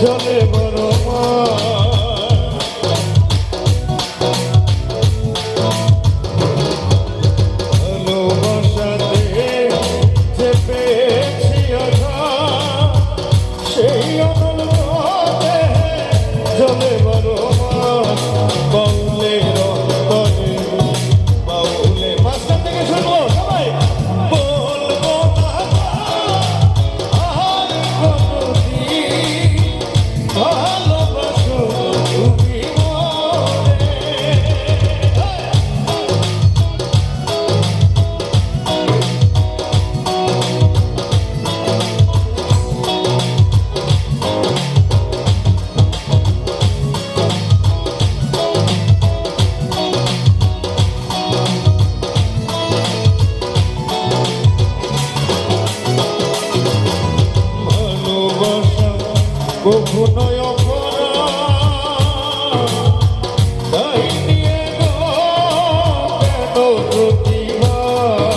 জলে বড় ভালোবাসাতে যে পেয়েছি সেই জলে অপরাধ তাই নিয়ে কেন প্রতিবাদ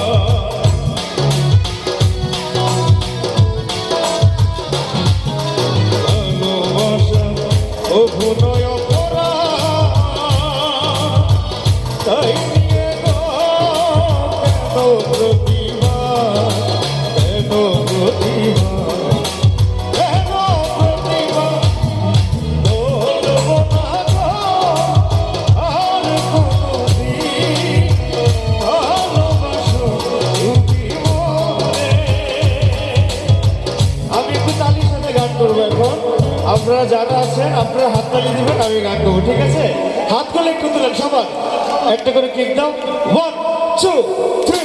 ভালোবাসা অপরাধ তাই নিয়ে কেন প্রতিবাদ করব এখন। আপনারা যারা আছেন, আপনারা হাত তালি দিবেন, আমি গান করব ঠিক আছে? হাত করলে একটু তুলেন সবার একটা করে কেক দাও। One two three